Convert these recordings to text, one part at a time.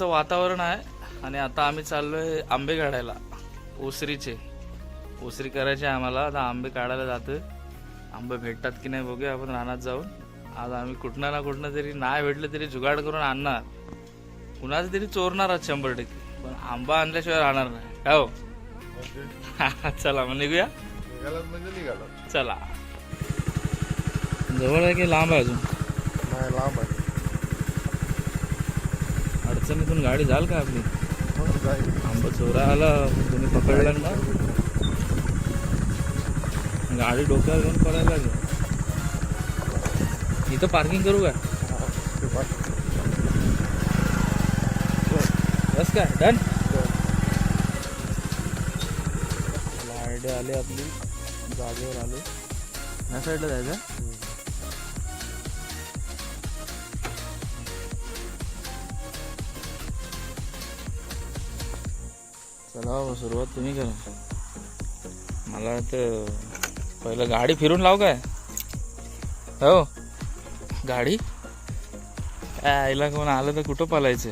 दुपारचं वातावरण आहे आणि आता आम्ही चाललोय आंबे काढायला ओसरीचे. ओसरी करायचे आहे आम्हाला. आता आंबे काढायला जातोय. आंबे भेटतात की नाही बघूया. आपण रानात जाऊन. आज आम्ही कुठनं ना कुठनं तरी नाही भेटलं तरी जुगाड करून आणणार. कुणाचं तरी चोरणार आज शंभर टक्के. पण आंबा आणल्याशिवाय राहणार नाही. काय हो. चला मग निघूया. म्हणजे चला. जवळ आहे की लांब आहे अजून? नाही लांब आहे. अडचणीतून गाडी झाल का आपली? आंब चोरा आला तुम्ही पकडला ना. गाडी डोक्यावर घेऊन पडायला लागली. इथं पार्किंग करू का? बस काय डन आयडिया आली आपली जागेवर आले. या साईडला जायचं? लावा हो, सुरुवात तुम्ही करा. मला तर पहिलं गाडी फिरून लाव काय? हो. गाडी? काय आईला कोण आलं तर कुठं पालायचं?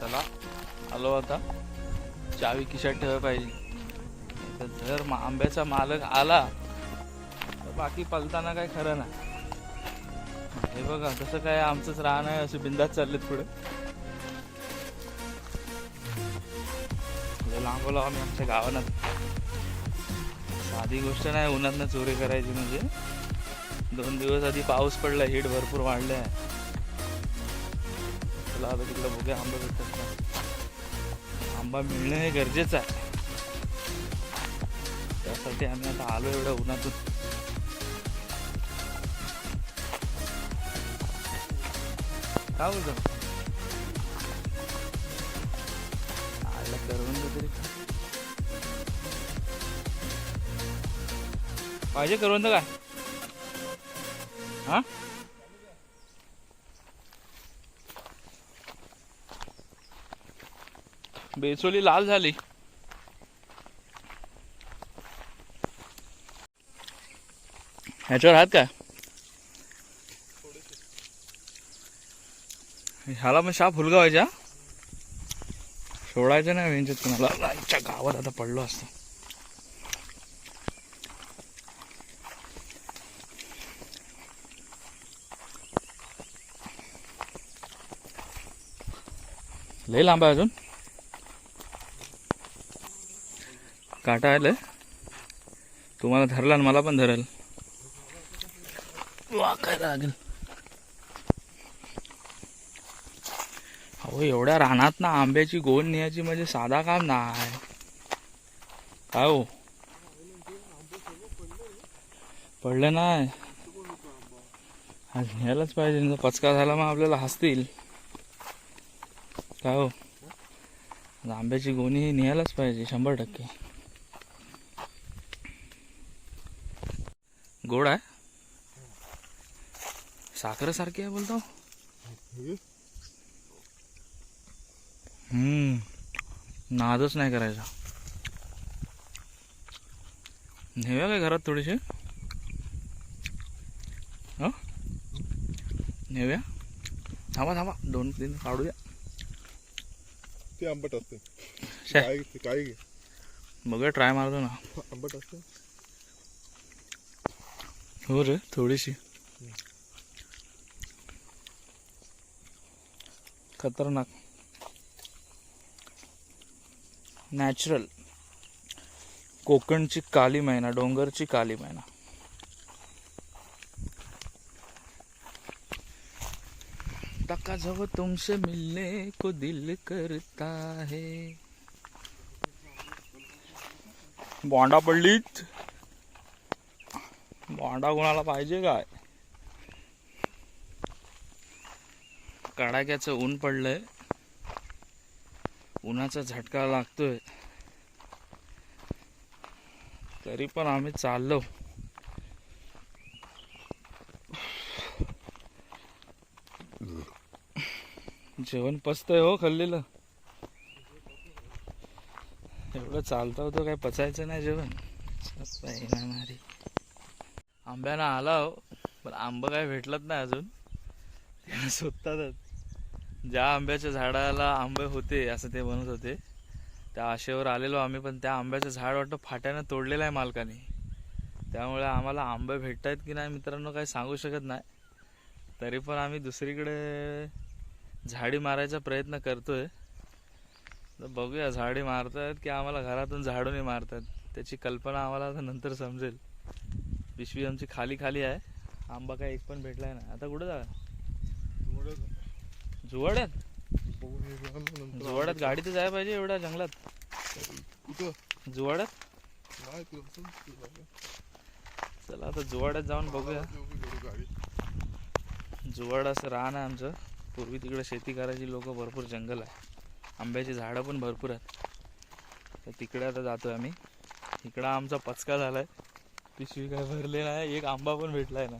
चला आलो आता. चावी किशात ठेवायला पाहिजे. तर जर आंब्याचा मालक आला तर बाकी पलताना काय खरं ना हे बघा तसं काय आमचंच राहणं आहे असे बिंदात चाललेत पुढे. लय आम्ही आमच्या गावानं साधी गोष्ट नाही उन्हातनं चोरी करायची म्हणजे. दोन दिवस आधी पाऊस पडला हीट भरपूर वाढलं आहे चला आता तिकडं बघूया आंबा भेटतात का. आंबा मिळणं हे गरजेचं आहे. त्यासाठी आम्ही आता आलो एवढ्या उन्हातून. काय बोलतो? आला करवंद तरी पाहिजे करवंद काय? हा? बेसोली लाल झाली. ह्याच्यावर आहात काय? ह्याला मग शाप हुलगावायच्या? सोडायचं नाही वेंचत कुणाला. गावात आता पडलो असतो. लय लांब आहे अजून. काटा आलं तुम्हाला धरला आणि मला पण धरेल. वा काय लागेल. अहो एवढ्या रानात ना आंब्याची गोल न्यायची म्हणजे साधा काम नाही. काय हो? पडलं नाही. आज न्यायलाच पाहिजे पचका झाला मग आपल्याला हसतील. काय हो? आंब्याची गोणी ही न्यायलाच पाहिजे शंभर टक्के. गोड आहे? साखरेसारखी आहे बोलतो? हम्म नादच नाही करायचा. नेऊया काय घरात थोडीशी? नेव्या नेऊया? थांबा थांबा दोन तीन काढूया. ते आंबट असते. शे. काय ते काय घे. बघूया ट्राय मारतो ना. आंबट असते. हो रे थोडीशी. खतरनाक. नॅचरल कोकणची काली मैना डोंगरची काली मैना. तका जब तुमसे मिलने को दिल करता है? बॉन्डा पडलीत. बॉन्डा कोणाला पाहिजे काय? कडाक्याचं ऊन पडलंय. उन्हाचा झटका लागतोय. तरी पण आम्ही चाललो. जेवण पचतंय हो खाल्लेलं. एवढं चालतं होतं काय पचायचं नाही जेवण. आंब्यानं आला हो पण आंबा काय भेटलंच नाही अजून. स्वतःच ज्या आंब्याच्या झाडाला आंबे होते असं ते म्हणत होते. त्या आशेवर आलेलो आम्ही पण त्या आंब्याचं झाड वाटतं फाट्यानं तोडलेलं आहे मालकाने. त्यामुळे आम्हाला आंबे भेटत आहेत की नाही मित्रांनो काही सांगू शकत नाही. तरी पण आम्ही दुसरीकडे झाडी मारायचा प्रयत्न करतोय. तर बघूया झाडी मारतायत की आम्हाला घरातून झाडूनही मारतात त्याची कल्पना आम्हाला आता नंतर समजेल. पिशवी आमची खाली खाली आहे. आंबा काय एक पण भेटलाय ना आता कुठं जा जुवाड्यात जुवाड्यात गाडी तर जायला पाहिजे एवढ्या जंगलात? कुठं जुवाड्यात चला आता जुवाड्यात जाऊन बघूया. जुवाड असं रान आहे आमचं. पूर्वी तिकडे शेती करायची लोक भरपूर जंगल आहे. आंब्याची झाडं पण भरपूर आहेत. तर तिकडे आता जातोय आम्ही. इकडं आमचा पचका झाला आहे पिशवी काय भरली नाही एक आंबा पण भेटलाय ना.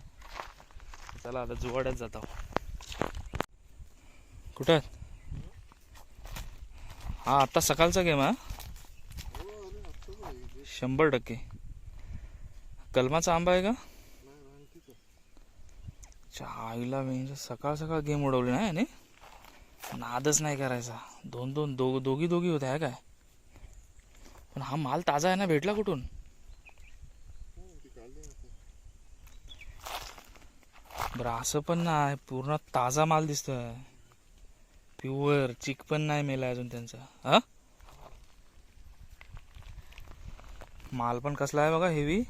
चला आता जुवाड्यात जात आहो कुठं आहेत? हा आता सकाळचा गेम हा? शंभर टक्के. कलमाचा आंबा आहे का? आईला म्हणजे सकाळ सकाळ गेम उडवली नाही याने. नादच नाही करायचा. दोन दोन दो दोघी दोघी होत्या काय? पण हा माल ताजा आहे ना भेटला कुठून? बरं असं पण नाही. पूर्ण ताजा माल दिसतोय. प्युअर चिक पण नाही मेला अजून त्यांचा. हा? माल पण कसला आहे बघा हेवी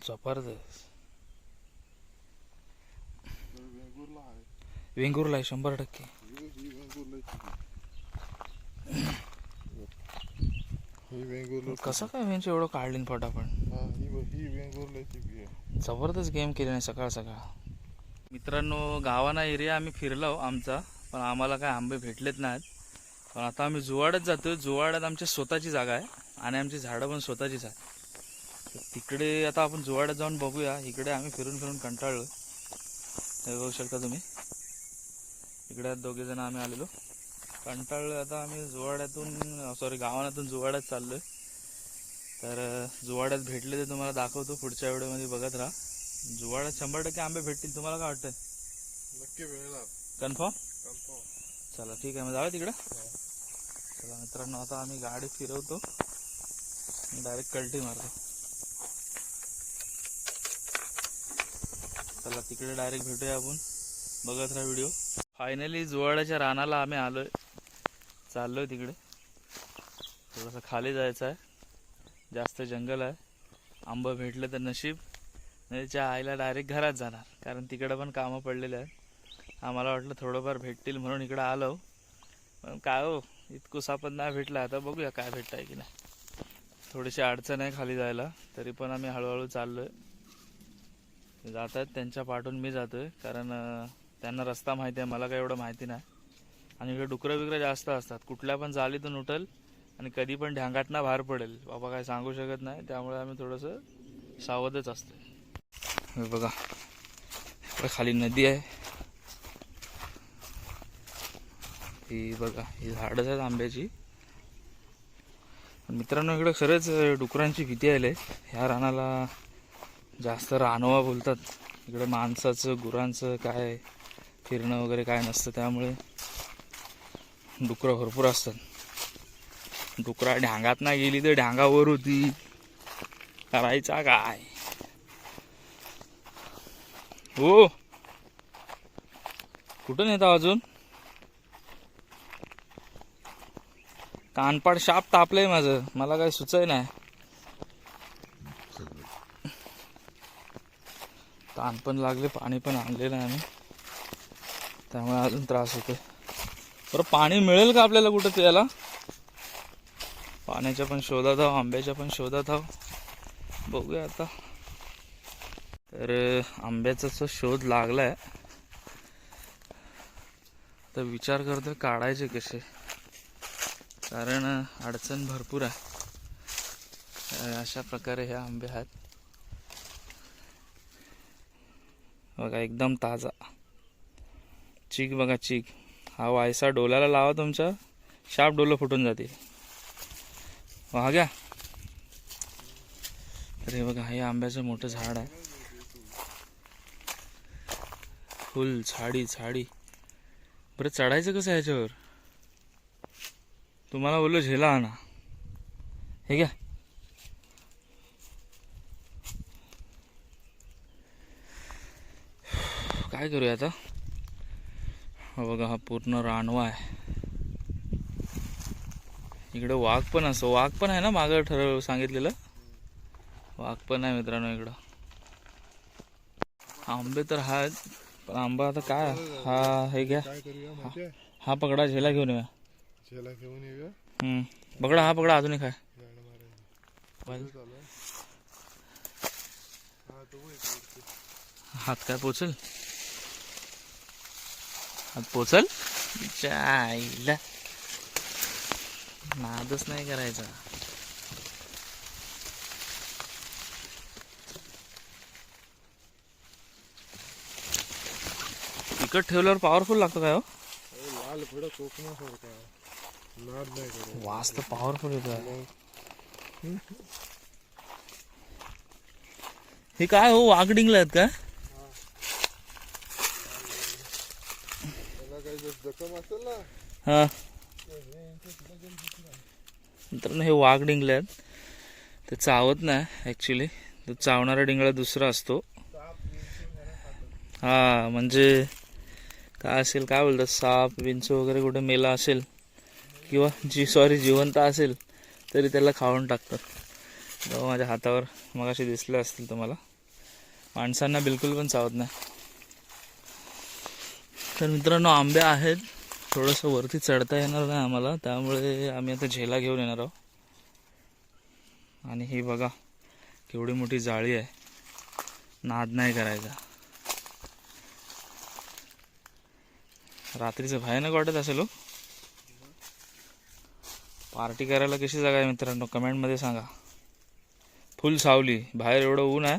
जबरदस्त तर वेंगुर्ला आहे वेंगुर्ला आहे शंभर टक्के. कसं काय ह्यांची एवढं काढली न फटाफट जबरदस्त गेम केली नाही सकाळ सकाळ. मित्रांनो गावाना एरिया आम्ही फिरलो आमचा पण आम्हाला काय आंबे भेटलेच नाहीत. पण आता आम्ही जुवाड्यात जातो जुवाड्यात आमच्या स्वतःची जागा आहे आणि आमची झाडं पण स्वतःचीच आहे तिकडे आता आपण जुवाड्यात जाऊन बघूया. इकडे आम्ही फिरून फिरून कंटाळलो हे बघू शकता तुम्ही. इकडे दोघे जण आम्ही आलेलो. कंटाळलो आता आम्ही जुवाड्यातून सॉरी गावानातून जुवाड्यात चाललोय. तर जुवाड्यात भेटले ते तुम्हाला दाखवतो पुढच्या व्हिडिओमध्ये बघत राहा. जुवाड्यात शंभर टक्के आंबे भेटतील तुम्हाला काय वाटतंय? नक्की कन्फर्म कन्फर्म चला ठीक आहे मग जाऊया तिकडं. चला मित्रांनो आता आम्ही गाडी फिरवतो. डायरेक्ट कल्टी मारतो. चला तिकडे डायरेक्ट भेटूया आपण. बघत राहा व्हिडिओ. फायनली जुवाड्याच्या रानाला आम्ही आलोय. चाललोय तिकडे. थोडंसं खाली जायचं आहे. जास्त जंगल आहे. आंबं भेटलं तर नशीब. नाही त्या आईला डायरेक्ट घरात जाणार. कारण तिकडं पण कामं पडलेले आहेत. आम्हाला वाटलं थोडंफार भेटतील म्हणून इकडं आलो. पण काय हो इतकुसा पण नाही भेटला. आता बघूया काय भेटत आहे की नाही. थोडीशी अडचण आहे खाली जायला. तरी पण आम्ही हळूहळू चाललोय. जात आहेत त्यांच्या पाठून मी जातोय. कारण त्यांना रस्ता माहिती आहे मला काय एवढं माहिती नाही. आणि इकडे डुकरं बिकरं जास्त असतात. कुठल्या पण जालीतून उठल आणि कधी पण ढ्यांगाटना बाहेर पडेल. बाबा काय सांगू शकत नाही त्यामुळे आम्ही थोडंसं सावधच असतो हे बघा इकडे खाली नदी आहे. ही बघा ही झाडच आहेत आंब्याची. मित्रांनो इकडे खरंच डुकरांची भीती आली आहे ह्या रानाला जास्त रानोवा बोलतात. इकडे माणसाचं गुरांचं काय फिरणं वगैरे काय नसतं त्यामुळे डुकरं भरपूर असतात. डुकरा ढ्यांगात ना गेली तर ढ्यांगावर होती. करायचा काय? हो. कुठं नेता अजून? कानपाड शाप तापलंय माझं. मला काही सुचय नाही. ताण पण लागले पाणी पण आणलेलं आहे आम्ही. त्यामुळे अजून त्रास होतोय. बरं पाणी मिळेल का आपल्याला कुठं प्यायला? पाण्याच्या पण शोधात आहो आंब्याच्या पण शोधात आहो. बघूया आता. तर आंब्याचा जो शोध लागलाय तर विचार करतो काढायचे कसे? कारण अडचण भरपूर आहे. अशा प्रकारे हे आंबे आहेत. बघा एकदम ताजा. चीक बघा चीक. हा वायसा डोल्याला लावा तुमचा. शार्प डोलं फुटून जाते हा घ्या. अरे बघा हे आंब्याचं मोठं झाड आहे. फुल झाडी झाडी. बरं चढायचं कसं ह्याच्यावर तुम्हाला बोललो झेला आणा. हे घ्या. काय करूया आता? हा बघा हा पूर्ण रानवा आहे. इकडे वाघ पण असतो वाघ पण आहे ना मागं ठरव सांगितलेलं? वाघ पण आहे मित्रांनो इकडं. आंबे तर आहेत पण आंबा आता काय हा हे घ्या. काय आहे हा पकडा झेला घेऊन येऊया. घेऊन येऊया. पकडा हा पकडा अजून एक आहे. गाणं मारायचं बाजू- चालू आहे. हा तो बघ इकडे वरती. हात काय पोचल? पोचल? आईला नादच नाही करायचा. तिकट ठेवल्यावर पॉवरफुल लागतो काय हो? लाल भडक कोकणासारखा नाद नाही करायचा वास तर पॉवरफुल येतो हे काय हो वाघडिंगला आहेत काय त्याला काही जर जखम असेल ना हा. मित्रांनो हे वाघ डिंगले आहेत ते चावत नाही ॲक्च्युली तो चावणारा डिंगळा दुसरा असतो. हा म्हणजे काय असेल काय बोलतात? साप विंचू वगैरे कुठे मेला असेल किंवा जी सॉरी जिवंत असेल तरी त्याला खाऊन टाकतात. माझ्या हातावर मग असे दिसले असतील तुम्हाला. माणसांना बिलकुल पण चावत नाही. तर मित्रांनो आंबे आहेत. थोडंसं वरती चढता येणार नाही आम्हाला. त्यामुळे आम्ही आता झेला घेऊन येणार आहोत. आणि ही बघा केवढी मोठी जाळी आहे. नाद नाही करायचा. रात्रीचं भयानक वाटत असेल हो. पार्टी करायला कशी जागा आहे मित्रांनो? कमेंटमध्ये सांगा. फुल सावली. बाहेर एवढं ऊन आहे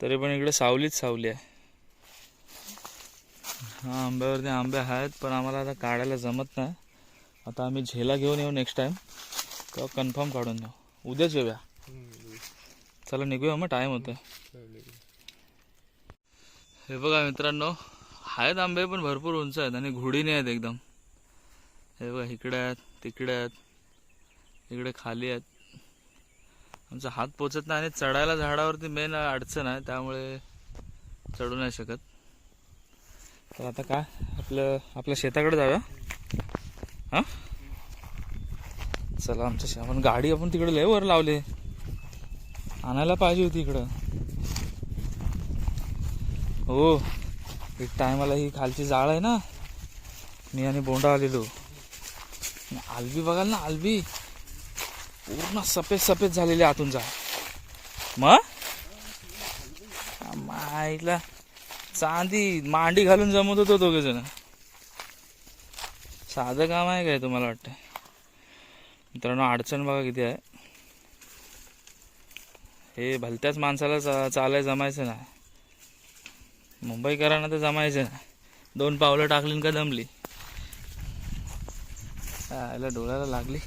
तरी पण इकडे सावलीच सावली आहे. हा आंब्यावरती आंबे आहेत पण आम्हाला आता काढायला जमत नाही. आता आम्ही झेला घेऊन येऊ नेक्स्ट टाइम तेव्हा कन्फर्म काढून देऊ. उद्याच येऊया. चला निघूया मग टाईम होतोय. हे बघा मित्रांनो आहेत आंबे पण भरपूर उंच आहेत आणि घोडीने आहेत एकदम. हे बघा इकडे आहेत तिकडे आहेत इकडे खाली आहेत. आमचा हात पोचत नाही आणि चढायला झाडावरती मेन अडचण आहे त्यामुळे चढू नाही शकत. तर आता काय? आपलं आपल्या शेताकडे जाऊया. हां? चला आमच्या आपण गाडी आपण तिकडे लय वर लावले. आणायला पाहिजे होती इकडं. हो. एक टायमाला ही खालची जाळ आहे ना? मी आणि बोंडा आलेलो. आलबी बघाल ना आलबी? पूर्ण सफेद सफेद झालेली आतून जा मग? माईला चांदी मांडी घालून जमत होतो दोघे जण. साधं काम आहे काय तुम्हाला वाटतं मित्रांनो अडचण बघा किती आहे. हे भलत्याच माणसाला चा चालाय जमायचं नाही. मुंबईकरांना तर जमायचं नाही. दोन पावलं टाकली का दमली. याला डोळ्याला लागली.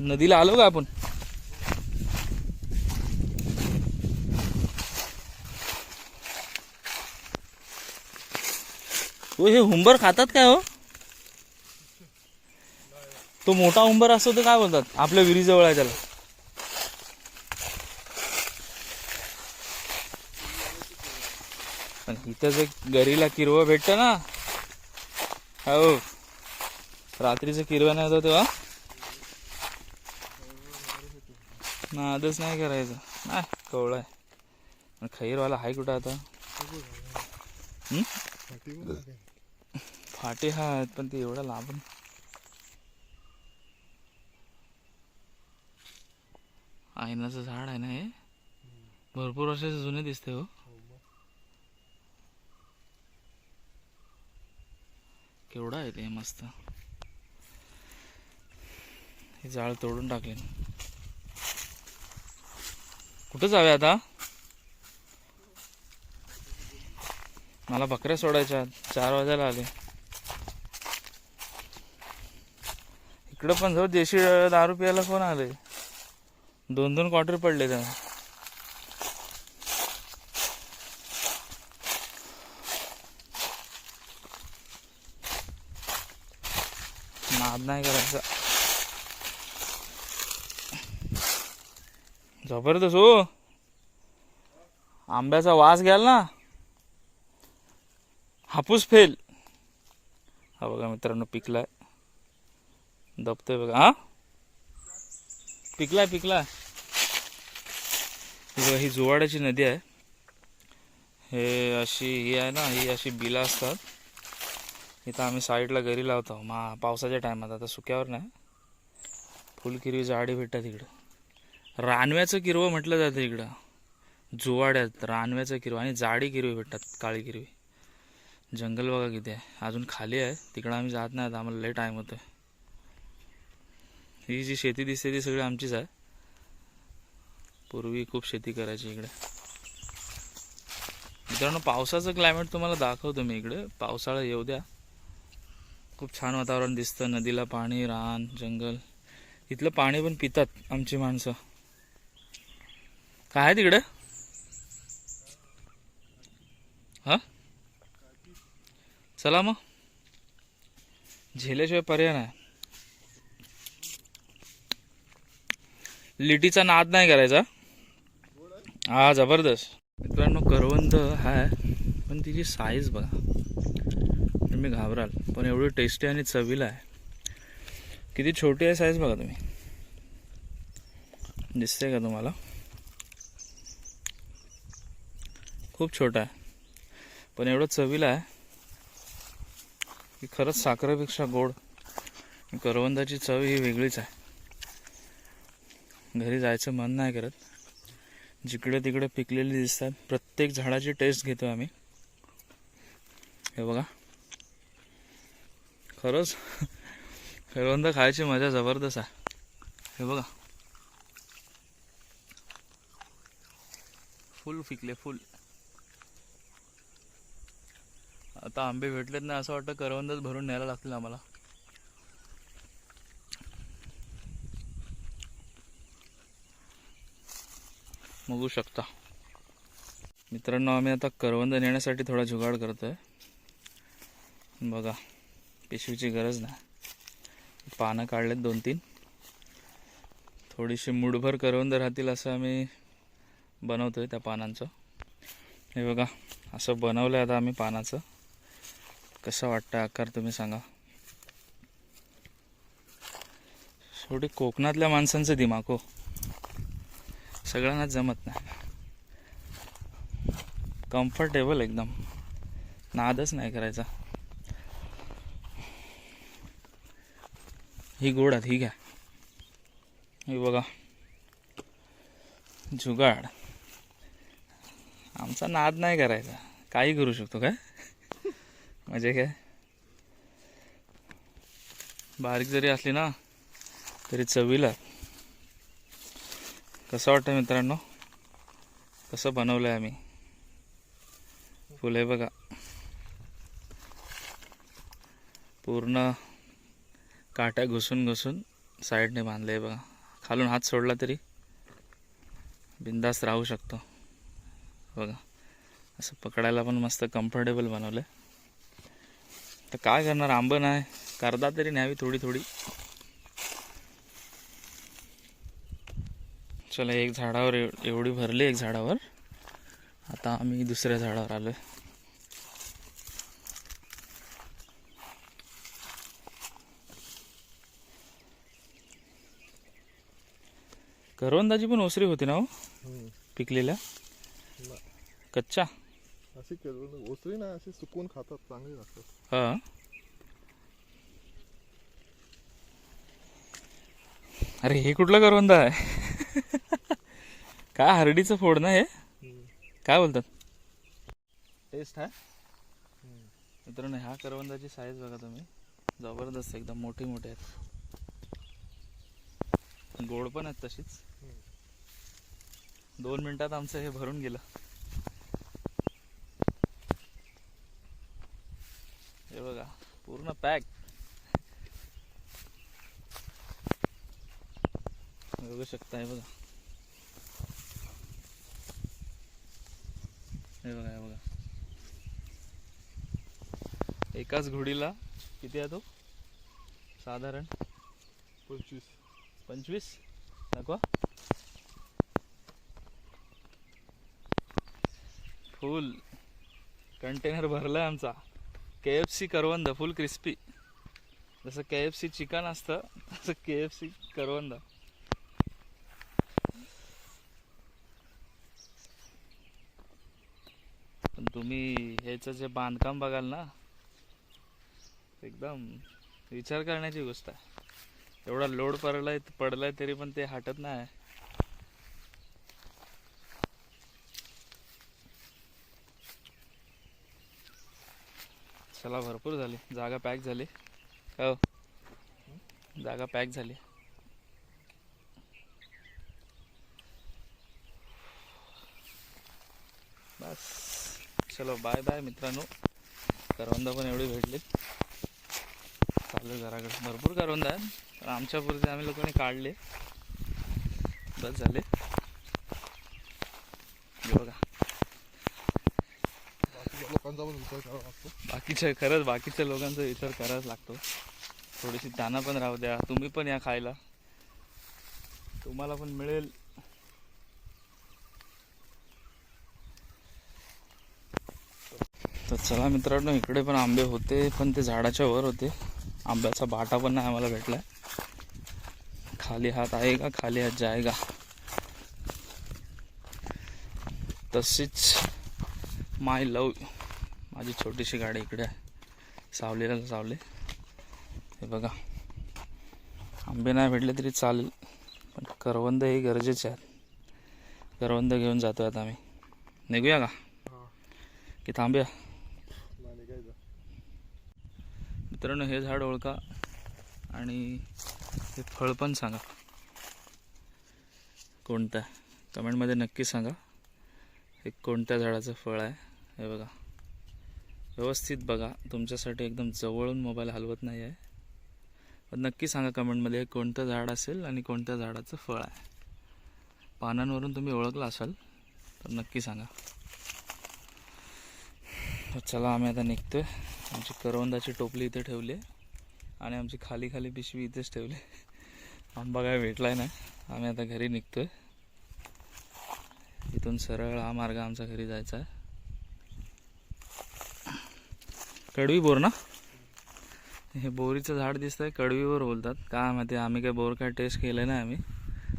नदीला आलो का आपण? हो हे हुंबर खातात काय हो? तो मोठा हुंबर असतो तर काय बोलतात? आपल्या विहिरीजवळ आहे त्याला. पण इथं जे गरीला किरवं भेटतं ना हो. रात्रीचं किरवं नाही होतं तेव्हा. नादच नाही करायचं. नाही कवळा आहे. खैरवाला आहे कुठं आता? फाटी फाटे हा आहेत पण ते एवढं लांबून. आयनाचं झाड आहे ना हे? भरपूर वर्षाचे जुने दिसते हो. केवढा केवढं आहे ते मस्त. हे जाळ तोडून टाकले. कुठं जावे आता? मला बकऱ्या सोडायच्या आहेत. चार वाजायला आले. इकडं पण जाऊ देशी दहा रुपयाला कोण आले दोन दोन क्वार्टर पडले त्या नाद नाही करायचा. जबरदस्त हो. आंब्याचा वास घ्याल ना. हापूस फेल. हा बघा मित्रांनो पिकलाय. दबतोय बघा. हा? पिकला पिकला बघा ही जुवाड्याची नदी आहे. हे अशी ही आहे ना ही अशी बिला असतात. इथं आम्ही साईडला घरी लावतो मा पावसाच्या टायमात. आता सुक्यावर नाही. फुलकिरवी झाडी भेटतात इकडं. रानव्याचं किरवं म्हटलं जातं इकडं. जुवाड्यात रानव्याचं किरवं आणि जाडी किरवी भेटतात काळी किरवी. जंगल बघा किती आहे. अजून खाली आहे. तिकडं आम्ही जात नाही आता आम्हाला लय टाईम होतोय. ही जी शेती दिसते ती सगळी आमचीच आहे. पूर्वी खूप शेती करायची इकडे. मित्रांनो पावसाचं क्लायमेट तुम्हाला दाखवतो मी इकडे. पावसाळा येऊ द्या. खूप छान वातावरण दिसतं. नदीला पाणी रान जंगल. इथलं पाणी पण पितात आमची माणसं. काय आहे तिकडे? हा? चला मग. झेल्याशिवाय पर्याय नाही. लिटीचा नाद नाही करायचा. हा जबरदस्त. मित्रांनो करवंद आहे पण तिची साईज बघा. तुम्ही घाबराल पण एवढी टेस्टी आणि चवीला आहे. किती छोटी आहे साईज बघा तुम्ही. दिसते का तुम्हाला? खूप छोटा आहे पण एवढं चवीला आहे. की खरंच साखरेपेक्षा गोड. करवंदाची चव ही वेगळीच आहे. घरी जायचं मन नाही करत. जिकडे तिकडे पिकलेली दिसतात. प्रत्येक झाडाची टेस्ट घेतो आम्ही. हे बघा. खरंच करवंद खायची मजा जबरदस्त आहे. हे बघा. फुल पिकले फुल. आता आंबे भेटलेत ना असं वाटतं करवंदच भरून न्यायला लागतील आम्हाला. बघू शकता. मित्रांनो आम्ही आता करवंद नेण्यासाठी थोडा जुगाड करतो आहे बघा पिशवीची गरज नाही. पानं काढलेत दोन तीन. थोडीशी मुठभर करवंद राहतील असं आम्ही बनवतोय त्या पानांचं. हे बघा असं बनवलं आहे आता आम्ही पानाचं. कसं वाटतं आकार तुम्ही सांगा. शेवटी कोकणातल्या माणसांचं दिमाग हो. सगळ्यांनाच जमत नाही. कम्फर्टेबल एकदम. नादच नाही करायचा. ही गोड आहेत ही घ्या. ही बघा. जुगाड. आमचा नाद नाही करायचा. काही करू शकतो काय? म्हणजे काय? बारीक जरी असली ना तरी चवीला. कसं वाटतं मित्रांनो? कसं बनवलं आहे आम्ही? फुले बघा. पूर्ण काट्या घुसून घुसून साईडने बांधलं आहे बघा. खालून हात सोडला तरी बिंदास राहू शकतो. बघा. असं पकडायला पण मस्त कम्फर्टेबल बनवलं आहे तर काय करणार? आंबं नाही. करदा तरी न्यावी थोडी थोडी. चला एक झाडावर एव- एवढी भरली एक झाडावर. आता आम्ही दुसऱ्या झाडावर आलोय. करवंदाची पण ओसरी होती ना हो. पिकलेल्या? कच्च्या? अशी करवंद ओसरी ना अशी सुकून खातात चांगली लागतात. हा. अरे हे कुठलं करवंद आहे? काय हरडीचं फोड ना हे? काय बोलतात? टेस्ट आहे मित्रांनो ह्या करवंदाची साईज बघा तुम्ही. जबरदस्त एकदम मोठी मोठे आहेत. गोड पण आहेत तशीच. दोन मिनिटात आमचं हे भरून गेलं. हे बघा पूर्ण पॅक बघू शकता हे बघा. हे बघा हे बघा. एकाच घोडीला किती आहे तो? साधारण पंचवीस. पंचवीस? नको फुल कंटेनर भरलाय आमचा. के एफ सी करवंद फुल क्रिस्पी. जसं के एफ सी चिकन असतं तसं के एफ सी करवंद पण याचं जे बांधकाम बघाल ना एकदम विचार करण्याची गोष्ट आहे. एवढा लोड पडलाय पडलाय तरी पण ते हटत नाही. चला भरपूर झाली. जागा पॅक झाली. हो. जागा पॅक झाली बस चलो बाय बाय मित्रांनो. करवंदा पण एवढी भेटली चालेल घराकडे भरपूर करवंद आहेत. पण आमच्या पुरते आम्ही लोकांनी काढले. बस झाले. बघा. बाकी लोकांचा पण विचार करावा लागतो. बाकीच्या खरंच बाकीच्या लोकांचा विचार करावाच लागतो. थोडीशी त्यांना पण राहू द्या. तुम्ही पण या खायला. तुम्हाला पण मिळेल. तर चला मित्रांनो इकडे पण आंबे होते पण ते झाडाच्या वर होते. आंब्याचा बाटा पण नाही आम्हाला भेटलाय. खाली हात आहे का? खाली हात जायगा तशीच माय लव माझी छोटीशी गाडी इकडे आहे. सावलीला सावले. हे बघा. आंबे नाही भेटले तरी चालेल पण करवंद हे गरजेचे आहेत. करवंद घेऊन जातो आता आम्ही. निघूया का? की थांबूया नाही निघायचं मित्रांनो हे झाड ओळखा आणि हे फळ पण सांगा. कोणतं? आहे कमेंटमध्ये नक्की सांगा. हे कोणत्या झाडाचं फळ आहे? हे बघा. व्यवस्थित बघा. तुमच्यासाठी एकदम जवळून मोबाईल हलवत नाही आहे. पण नक्की सांगा कमेंटमध्ये हे कोणतं झाड असेल आणि कोणत्या झाडाचं फळ आहे. पानांवरून तुम्ही ओळखला असाल तर नक्की सांगा. चला आम्ही आता निघतोय. आमची करवंदाची टोपली इथे ठेवली आहे. आणि आमची खाली खाली पिशवी इथेच ठेवली आंबा काय भेटलाय नाही आम्ही आता घरी निघतोय. इथून सरळ हा मार्ग आमचा घरी जायचा आहे. कडवी बोर ना? हे बोरीचं झाड दिसतंय आहे कडवीवर बोलतात. काय माहिती आम्ही काय बोर काय टेस्ट केलं नाही आम्ही.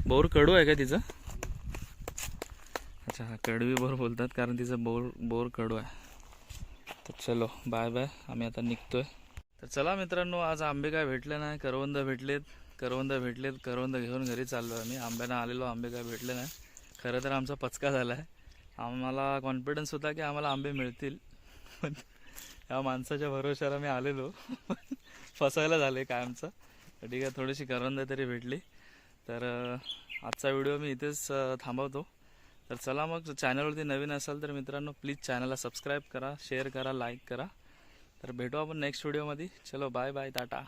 बोर कडू आहे का तिचं? अच्छा हा कडवी बोर बोलतात कारण तिचं बोर बोर कडू आहे. तर चलो बाय बाय आम्ही आता निघतोय. तर चला मित्रांनो आज आंबे काय भेटले नाही करवंद भेटलेत. करवंद भेटलेत करवंद घेऊन घरी चाललो आम्ही. आंब्यांना आलेलो आंबे काय भेटले नाही. खरं तर आमचा पचका झाला आहे आम्हाला कॉन्फिडन्स होता की आम्हाला आंबे मिळतील. पण या माणसाच्या भरोश्यावर आम्ही आलेलो. फसायला झाले कायमचं आमचं. ठीक आहे थोडीशी करवंद तरी भेटली. तर आजचा व्हिडिओ मी इथेच थांबवतो. तर चला मग चॅनलवरती नवीन असाल तर मित्रांनो प्लीज चॅनलला सबस्क्राईब करा शेअर करा लाईक करा. तर भेटू आपण नेक्स्ट व्हिडिओमध्ये चलो बाय बाय टाटा.